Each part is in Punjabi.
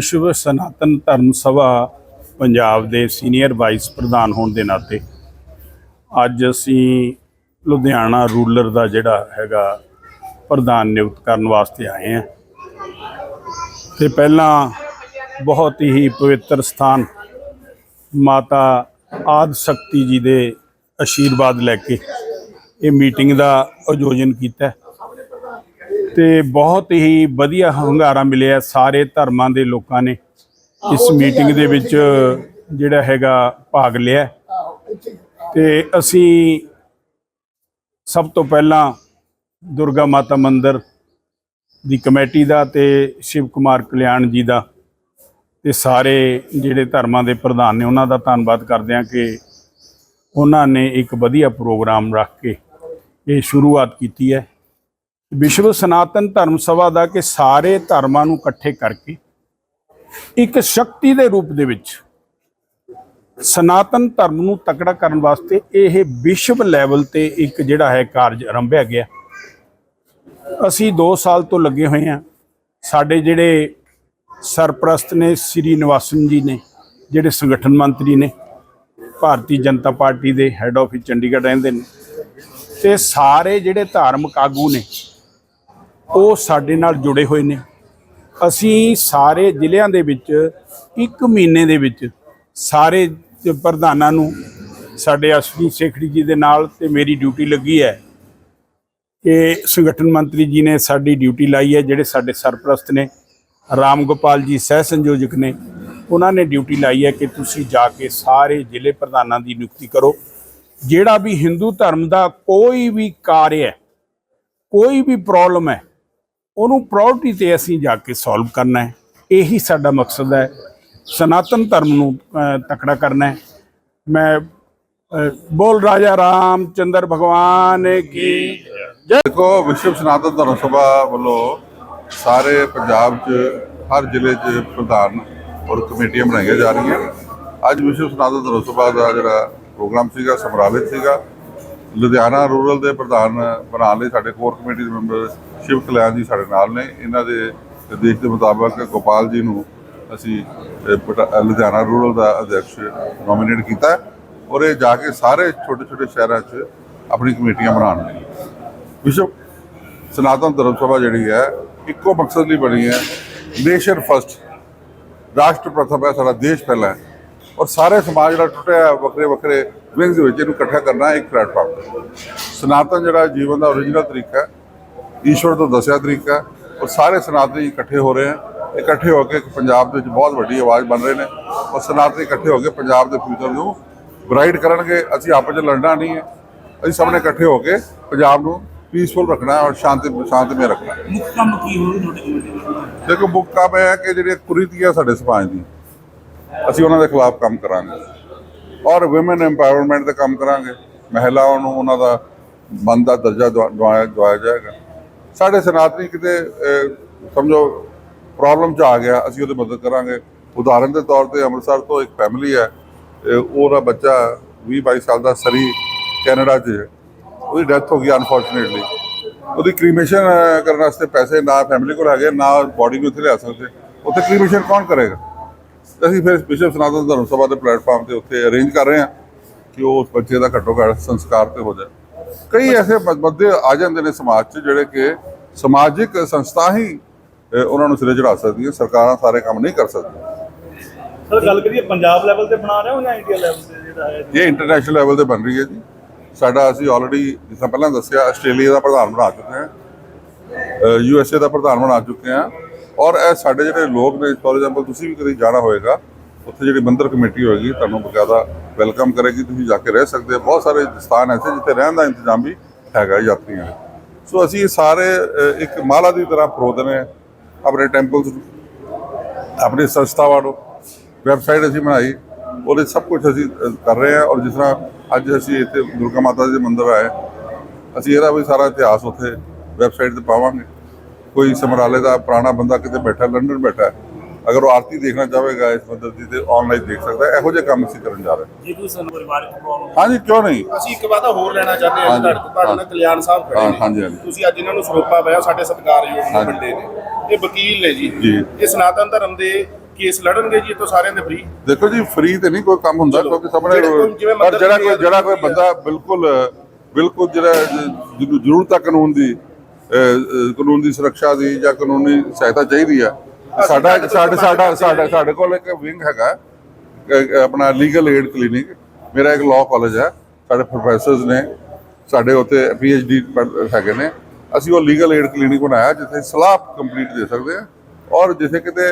ਵਿਸ਼ਵ ਸਨਾਤਨ ਧਰਮ ਸਭਾ ਪੰਜਾਬ ਦੇ ਸੀਨੀਅਰ ਵਾਈਸ ਪ੍ਰਧਾਨ ਹੋਣ ਦੇ ਨਾਤੇ ਅੱਜ ਅਸੀਂ ਲੁਧਿਆਣਾ ਰੂਰਲ ਦਾ ਜਿਹੜਾ ਹੈਗਾ ਪ੍ਰਧਾਨ ਨਿਯੁਕਤ ਕਰਨ ਵਾਸਤੇ ਆਏ ਹਾਂ। ਤੇ ਪਹਿਲਾਂ ਬਹੁਤ ਹੀ ਪਵਿੱਤਰ ਸਥਾਨ ਮਾਤਾ ਆਦ ਸ਼ਕਤੀ ਜੀ ਦੇ ਆਸ਼ੀਰਵਾਦ ਲੈ ਕੇ ਇਹ ਮੀਟਿੰਗ ਦਾ ਆਯੋਜਨ ਕੀਤਾ ਤੇ ਬਹੁਤ ਹੀ ਵਧੀਆ ਹੰਗਾਰਾ ਮਿਲਿਆ ਸਾਰੇ ਧਰਮਾਂ ਦੇ ਲੋਕਾਂ ਨੇ। ਇਸ ਮੀਟਿੰਗ ਦੇ ਵਿੱਚ ਜਿਹੜਾ ਹੈਗਾ ਭਾਗ ਲਿਆ। ਤੇ ਅਸੀਂ ਸਭ ਤੋਂ ਪਹਿਲਾਂ ਦੁਰਗਾ ਮਾਤਾ ਮੰਦਿਰ ਦੀ ਕਮੇਟੀ ਦਾ ਤੇ ਸ਼ਿਵ ਕੁਮਾਰ ਕਲਿਆਣ ਜੀ ਦਾ ਤੇ ਸਾਰੇ ਜਿਹੜੇ ਧਰਮਾਂ ਦੇ ਪ੍ਰਧਾਨ ਨੇ ਉਹਨਾਂ ਦਾ ਧੰਨਵਾਦ ਕਰਦੇ ਹਾਂ ਕਿ ਉਹਨਾਂ ਨੇ ਇੱਕ ਵਧੀਆ ਪ੍ਰੋਗਰਾਮ ਰੱਖ ਕੇ ਇਹ ਸ਼ੁਰੂਆਤ ਕੀਤੀ ਹੈ। ਵਿਸ਼ਵ ਸਨਾਤਨ ਧਰਮ ਸਭਾ ਦਾ ਕਿ ਸਾਰੇ ਧਰਮਾਂ ਨੂੰ ਇਕੱਠੇ ਕਰਕੇ ਇੱਕ ਸ਼ਕਤੀ ਦੇ ਰੂਪ ਦੇ ਵਿੱਚ ਸਨਾਤਨ ਧਰਮ ਨੂੰ ਤਕੜਾ ਕਰਨ ਵਾਸਤੇ ਇਹ ਵਿਸ਼ਵ ਲੈਵਲ ਤੇ ਇੱਕ ਜਿਹੜਾ ਹੈ ਕਾਰਜ ਆਰੰਭਿਆ ਗਿਆ। ਅਸੀਂ 2 ਸਾਲ ਤੋਂ ਲੱਗੇ ਹੋਏ ਹਾਂ। ਸਾਡੇ ਜਿਹੜੇ ਸਰਪ੍ਰਸਤ ਨੇ ਸ੍ਰੀ ਨਿਵਾਸਨ ਜੀ ਨੇ, ਜਿਹੜੇ ਸੰਗਠਨ ਮੰਤਰੀ ਨੇ, ਭਾਰਤੀ ਜਨਤਾ ਪਾਰਟੀ ਦੇ ਹੈੱਡ ਆਫਿਸ ਚੰਡੀਗੜ੍ਹ ਰਹਿੰਦੇ ਨੇ ਤੇ ਸਾਰੇ ਜਿਹੜੇ ਧਾਰਮਿਕ ਆਗੂ ਨੇ ਉਹ ਸਾਡੇ ਨਾਲ ਜੁੜੇ ਹੋਏ ਨੇ। ਅਸੀਂ ਸਾਰੇ ਜ਼ਿਲ੍ਹਿਆਂ ਦੇ ਵਿੱਚ ਇੱਕ ਮਹੀਨੇ ਦੇ ਵਿੱਚ ਸਾਰੇ ਪ੍ਰਧਾਨਾਂ ਨੂੰ, ਸਾਡੇ ਅਸ਼ਵਨੀ ਸੇਖੜੀ ਜੀ ਦੇ ਨਾਲ ਤੇ ਮੇਰੀ ਡਿਊਟੀ ਲੱਗੀ ਹੈ ਕਿ ਸੰਗਠਨ ਮੰਤਰੀ ਜੀ ਨੇ ਸਾਡੀ ਡਿਊਟੀ ਲਾਈ ਹੈ, ਜਿਹੜੇ ਸਾਡੇ ਸਰਪ੍ਰਸਤ ਨੇ, ਰਾਮ ਗੋਪਾਲ ਜੀ ਸਹਿ ਸੰਯੋਜਕ ਨੇ, ਉਹਨਾਂ ਨੇ ਡਿਊਟੀ ਲਾਈ ਹੈ ਕਿ ਤੁਸੀਂ ਜਾ ਕੇ ਸਾਰੇ ਜ਼ਿਲ੍ਹੇ ਪ੍ਰਧਾਨਾਂ ਦੀ ਨਿਯੁਕਤੀ ਕਰੋ। ਜਿਹੜਾ ਵੀ ਹਿੰਦੂ ਧਰਮ ਦਾ ਕੋਈ ਵੀ ਕਾਰਜ ਹੈ, ਕੋਈ ਵੀ ਪ੍ਰੋਬਲਮ ਹੈ ਉਹਨੂੰ ਪ੍ਰਾਇੋਰਟੀ ਤੇ ਅਸੀਂ ਜਾ ਕੇ ਸੋਲਵ ਕਰਨਾ ਹੈ। ਇਹੀ ਸਾਡਾ ਮਕਸਦ ਹੈ। ਸਨਾਤਨ ਧਰਮ ਨੂੰ ਤਕੜਾ ਕਰਨਾ ਹੈ। ਮੈਂ ਬੋਲ ਰਾਜਾ ਰਾਮ ਚੰਦਰ ਭਗਵਾਨ ਕੀ ਜੈ। ਦੇਖੋ, ਵਿਸ਼ਵ ਸਨਾਤਨ ਧਰਮ ਸਭਾ ਵੱਲੋਂ ਸਾਰੇ ਪੰਜਾਬ 'ਚ, ਹਰ ਜ਼ਿਲ੍ਹੇ 'ਚ ਪ੍ਰਧਾਨ ਔਰ ਕਮੇਟੀਆਂ ਬਣਾਈਆਂ ਜਾ ਰਹੀਆਂ। ਅੱਜ ਵਿਸ਼ਵ ਸਨਾਤਨ ਧਰਮ ਸਭਾ ਦਾ ਜਿਹੜਾ ਪ੍ਰੋਗਰਾਮ ਸੀਗਾ ਸਮਰਾਲਿਤ ਸੀਗਾ। ਲੁਧਿਆਣਾ ਰੂਰਲ ਦੇ ਪ੍ਰਧਾਨ ਬਣਾਉਣ ਲਈ ਸਾਡੇ ਕੋਰ ਕਮੇਟੀ ਦੇ ਮੈਂਬਰ ਸ਼ਿਵ ਕਲਿਆਣ ਜੀ ਸਾਡੇ ਨਾਲ ਨੇ। ਇਹਨਾਂ ਦੇ ਨਿਰਦੇਸ਼ ਦੇ ਮੁਤਾਬਕ ਗੋਪਾਲ ਜੀ ਨੂੰ ਅਸੀਂ ਪਟਾ- ਲੁਧਿਆਣਾ ਰੂਰਲ ਦਾ ਅਧਿਕਸ਼ ਨੋਮੀਨੇਟ ਕੀਤਾ ਔਰ ਇਹ ਜਾ ਕੇ ਸਾਰੇ ਛੋਟੇ ਛੋਟੇ ਸ਼ਹਿਰਾਂ 'ਚ ਆਪਣੀ ਕਮੇਟੀਆਂ ਬਣਾਉਣਗੇ ਵਿਸ਼ਵ ਸਨਾਤਨ ਧਰਮ ਸਭਾ ਜਿਹੜੀ ਹੈ, ਇੱਕੋ ਮਕਸਦ ਲਈ ਬਣੀ ਹੈ ਨੇਸ਼ਨ ਫਸਟ ਰਾਸ਼ਟਰ ਪ੍ਰਥਮ ਹੈ, ਸਾਡਾ ਦੇਸ਼ ਪਹਿਲਾ ਹੈ। ਔਰ ਸਾਰੇ ਸਮਾਜ ਜਿਹੜਾ ਟੁੱਟਿਆ ਵੱਖਰੇ ਵੱਖਰੇ ਵਿੰਗਸ ਵਿੱਚ ਇਹਨੂੰ ਇਕੱਠਾ ਕਰਨਾ ਇੱਕ ਪਲੇਟਫਾਰਮ ਸਨਾਤਨ ਜਿਹੜਾ ਜੀਵਨ ਦਾ ਓਰੀਜਨਲ ਤਰੀਕਾ ਹੈ ਈਸ਼ਵਰ ਤੋਂ ਦੱਸਿਆ ਤਰੀਕਾ ਔਰ ਸਾਰੇ ਸਨਾਤਨੀ ਇਕੱਠੇ ਹੋ ਰਹੇ ਹਨ ਇਕੱਠੇ ਹੋ ਕੇ ਪੰਜਾਬ ਦੇ ਵਿੱਚ ਬਹੁਤ ਵੱਡੀ ਆਵਾਜ਼ ਬਣ ਰਹੇ ਨੇ। ਔਰ ਸਨਾਤਨੀ ਇਕੱਠੇ ਹੋ ਕੇ ਪੰਜਾਬ ਦੇ ਫਿਊਚਰ ਨੂੰ ਬ੍ਰਾਈਟ ਕਰਨਗੇ। ਅਸੀਂ ਆਪਸ ਵਿੱਚ ਲੜਨਾ ਨਹੀਂ ਹੈ। ਅਸੀਂ ਸਭ ਨੇ ਇਕੱਠੇ ਹੋ ਕੇ ਪੰਜਾਬ ਨੂੰ ਪੀਸਫੁਲ ਰੱਖਣਾ ਹੈ ਔਰ ਸ਼ਾਂਤੀ ਸ਼ਾਂਤਮਈ ਰੱਖਣਾ ਹੈ। ਮੁੱਖ ਕੰਮ ਕੀ ਹੋਵੇ ਤੁਹਾਡੇ ਕਮੇਟੀ ਦਾ ਦੇਖੋ ਮੁੱਖ ਕੰਮ ਹੈ ਕਿ ਜਿਹੜੀਆਂ ਕੁਰੀਤੀਆਂ ਸਾਡੇ ਸਮਾਜ ਦੀ ਅਸੀਂ ਉਹਨਾਂ ਦੇ ਖਿਲਾਫ ਕੰਮ ਕਰਾਂਗੇ। ਔਰ ਔਮਨ ਐਮਪਾਵਰਮੈਂਟ ਤੇ ਕੰਮ ਕਰਾਂਗੇ। ਮਹਿਲਾਵਾਂ ਨੂੰ ਉਹਨਾਂ ਦਾ ਮਨ ਦਾ ਦਰਜਾ ਦਵਾ- ਦਵਾਇਆ ਦਵਾਇਆ ਜਾਏਗਾ। ਸਾਡੇ ਸਨਾਤਨੀ ਕਿਤੇ ਸਮਝੋ ਪ੍ਰੋਬਲਮ ਚ ਆ ਗਿਆ, ਅਸੀਂ ਉਹਦੀ ਮਦਦ ਕਰਾਂਗੇ। ਉਦਾਹਰਨ ਦੇ ਤੌਰ ਤੇ ਅੰਮ੍ਰਿਤਸਰ ਤੋਂ ਇੱਕ ਫੈਮਿਲੀ ਹੈ ਉਹਦਾ ਬੱਚਾ 20 22 ਸਾਲ ਦਾ ਸਰੀ ਕੈਨੇਡਾ 'ਚ ਉਹਦੀ ਡੈਥ ਹੋ ਗਈ ਅਨਫੋਰਚੂਨੇਟਲੀ ਉਹਦੀ ਕ੍ਰੀਮੇਸ਼ਨ ਕਰਨ ਵਾਸਤੇ ਪੈਸੇ ਨਾ ਫੈਮਿਲੀ ਕੋਲ ਹੈਗੇ, ਨਾ ਬਾਡੀ ਨੂੰ ਉੱਥੇ ਲਿਆ ਸਕਦੇ। ਉੱਥੇ ਕ੍ਰੀਮੇਸ਼ਨ ਕੌਣ ਕਰੇਗਾ? ਤੇ ਅਸੀਂ ਫਿਰ ਵਿਸ਼ਵ ਸਨਾਤਨ ਧਰਮ ਸਭਾ ਦੇ ਪਲੇਟਫਾਰਮ ਤੇ ਉੱਥੇ ਅਰੇਂਜ ਕਰ ਰਹੇ ਹਾਂ ਕਿ ਉਹ ਉਸ ਬੱਚੇ ਦਾ ਘੱਟੋ ਘੱਟ ਸੰਸਕਾਰ ਤੇ ਹੋ ਜਾਏ। ਕਈ ਐਸੇ ਬੰਦੇ ਆ ਜਾਂਦੇ ਨੇ ਸਮਾਜ 'ਚ ਜਿਹੜੇ ਕਿ ਸਮਾਜਿਕ ਸੰਸਥਾ ਹੀ ਉਹਨਾਂ ਨੂੰ ਸਿਰੇ ਚੜਾ ਸਕਦੀਆਂ ਸਰਕਾਰਾਂ ਸਾਰੇ ਕੰਮ ਨਹੀਂ ਕਰ ਸਕਦੀਆਂ। ਸਰ ਗੱਲ ਕਰੀਏ ਪੰਜਾਬ ਲੈਵਲ ਤੇ ਬਣਾ ਰਹੇ ਹੋ ਜਾਂ ਇੰਡੀਆ ਲੈਵਲ ਤੇ ਜਿਹੜਾ ਹੈ? ਇਹ ਇੰਟਰਨੈਸ਼ਨਲ ਲੈਵਲ ਤੇ ਬਣ ਰਹੀ ਹੈ ਜੀ। ਸਾਡਾ ਅਸੀਂ ਆਲਰੇਡੀ ਜਿਸ ਪਹਿਲਾਂ ਦੱਸਿਆ ਆਸਟ੍ਰੇਲੀਆ ਦਾ ਪ੍ਰਧਾਨ ਬਣਾ ਚੁੱਕੇ ਹਾਂ ਯੂ ਐਸ ਏ ਦਾ ਪ੍ਰਧਾਨ ਬਣਾ ਚੁੱਕੇ ਹਾਂ ਔਰ ਇਹ ਸਾਡੇ ਜਿਹੜੇ ਲੋਕ ਨੇ ਫੋਰ ਐਗਜ਼ਾਮਪਲ ਤੁਸੀਂ ਵੀ ਕਦੀ ਜਾਣਾ ਹੋਏਗਾ ਉੱਥੇ ਜਿਹੜੀ ਮੰਦਰ ਕਮੇਟੀ ਹੋਏਗੀ ਤੁਹਾਨੂੰ ਬਕਾਇਦਾ ਵੈਲਕਮ ਕਰੇਗੀ ਤੁਸੀਂ ਜਾ ਕੇ ਰਹਿ ਸਕਦੇ ਹੋ। ਬਹੁਤ ਸਾਰੇ ਸਥਾਨ ਐਸੇ ਜਿੱਥੇ ਰਹਿਣ ਦਾ ਇੰਤਜ਼ਾਮ ਵੀ ਹੈਗਾ ਯਾਤਰੀਆਂ ਲਈ ਸੋ ਅਸੀਂ ਇਹ ਸਾਰੇ ਇੱਕ ਮਾਲਾ ਦੀ ਤਰ੍ਹਾਂ ਫਰੋਦ ਨੇ ਆਪਣੇ ਟੈਂਪਲਸ ਆਪਣੀ ਸੰਸਥਾਵਾਂ ਨੂੰ ਵੈਬਸਾਈਟ ਅਸੀਂ ਬਣਾਈ। ਉਹਦੇ ਸਭ ਕੁਝ ਅਸੀਂ ਕਰ ਰਹੇ ਹਾਂ। ਔਰ ਜਿਸ ਤਰ੍ਹਾਂ ਅੱਜ ਅਸੀਂ ਇੱਥੇ ਦੁਰਗਾ ਮਾਤਾ ਦੇ ਮੰਦਿਰ ਆਏ ਅਸੀਂ ਇਹਦਾ ਵੀ ਸਾਰਾ ਇਤਿਹਾਸ ਉੱਥੇ ਵੈਬਸਾਈਟ ਤੇ ਪਾਵਾਂਗੇ। ਕੋਈ ਸਮਰਾਲੇ ਦਾ ਪੁਰਾਣਾ ਬੰਦਾ ਕਿਤੇ ਬੈਠਾ, ਲੰਡਨ ਬੈਠਾ ਅਗਰ ਉਹ ਆਰਤੀ ਦੇਖਣਾ ਚਾਹੇਗਾ ਇਸ ਮੰਦਿਰ ਦੀ ਤੇ ਆਨਲਾਈਨ ਦੇਖ ਸਕਦਾ ਹੈ। ਇਹੋ ਜਿਹੇ ਕੰਮ ਅਸੀਂ ਕਰਨ ਜਾ ਰਹੇ ਹਾਂ। ਜੇ ਕੋਈ ਸਾਨੂੰ ਪਰਿਵਾਰਕ ਪ੍ਰੋਬਲਮ ਹਾਂਜੀ ਕਿਉਂ ਨਹੀਂ? ਅਸੀਂ ਇੱਕ ਵਾਦਾ ਹੋਰ ਲੈਣਾ ਚਾਹੁੰਦੇ ਹਾਂ। ਤੁਹਾਡੇ ਤੋਂ ਤੁਹਾਡੇ ਨਾਲ ਕਲਿਆਣ ਸਾਹਿਬ ਖੜੇ ਨੇ। ਹਾਂਜੀ, ਹਾਂਜੀ। ਤੁਸੀਂ ਅੱਜ ਇਹਨਾਂ ਨੂੰ ਸਰੋਪਾ ਪਿਆ ਸਾਡੇ ਸਤਿਕਾਰਯੋਗ। ਵੱਡੇ ਨੇ। ਇਹ ਵਕੀਲ ਨੇ ਜੀ। ਜੀ। ਇਹ ਸਨਾਤਨ ਧਰਮ ਦੇ ਕੇਸ ਲੜਨਗੇ ਜੀ ਇਹ ਤੋਂ ਸਾਰਿਆਂ ਦੇ ਫ੍ਰੀ ਦੇਖੋ ਜੀ ਫ੍ਰੀ ਤੇ ਨਹੀਂ ਕੋਈ ਕੰਮ ਹੁੰਦਾ ਕਿਉਂਕਿ ਸਾਹਮਣੇ ਪਰ ਜਿਹੜਾ ਕੋਈ ਜਿਹੜਾ ਕੋਈ ਬੰਦਾ ਬਿਲਕੁਲ ਬਿਲਕੁਲ ਜਿਹੜਾ ਜ਼ਰੂਰਤ ਹੈ ਕਾਨੂੰਨ ਦੀ ਕਾਨੂੰਨ ਦੀ ਸੁਰੱਖਿਆ ਦੀ ਜਾਂ ਕਾਨੂੰਨੀ ਸਹਾਇਤਾ ਚਾਹੀਦੀ ਆ ਸਾਡਾ ਸਾਡੇ ਸਾਡਾ ਸਾਡੇ। ਸਾਡੇ ਕੋਲ ਇੱਕ ਵਿੰਗ ਹੈਗਾ। ਆਪਣਾ ਲੀਗਲ ਏਡ ਕਲੀਨਿਕ ਮੇਰਾ ਇੱਕ ਲਾਅ ਕਾਲਜ ਹੈ। ਸਾਡੇ ਪ੍ਰੋਫੈਸਰਸ ਨੇ। ਸਾਡੇ ਉੱਤੇ ਡੀ ਹੈਗੇ ਨੇ। ਅਸੀਂ ਉਹ ਲੀਗਲ ਏਡ ਕਲੀਨਿਕ ਬਣਾਇਆ ਜਿੱਥੇ ਸਲਾਹ ਕੰਪਲੀਟ ਦੇ ਸਕਦੇ ਆ ਔਰ ਜਿੱਥੇ ਕਿਤੇ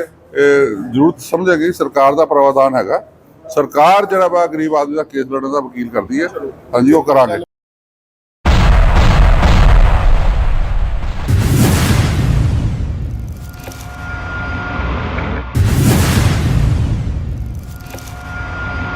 ਜ਼ਰੂਰਤ ਸਮਝੇਗੀ ਸਰਕਾਰ ਦਾ ਪ੍ਰਾਵਧਾਨ ਹੈਗਾ। ਸਰਕਾਰ ਜਿਹੜਾ ਵਾ ਗਰੀਬ ਆਦਮੀ ਦਾ ਕੇਸ ਲੜਨ ਦਾ ਵਕੀਲ ਕਰਦੀ ਹੈ। ਹਾਂਜੀ ਉਹ ਕਰਾਂਗੇ।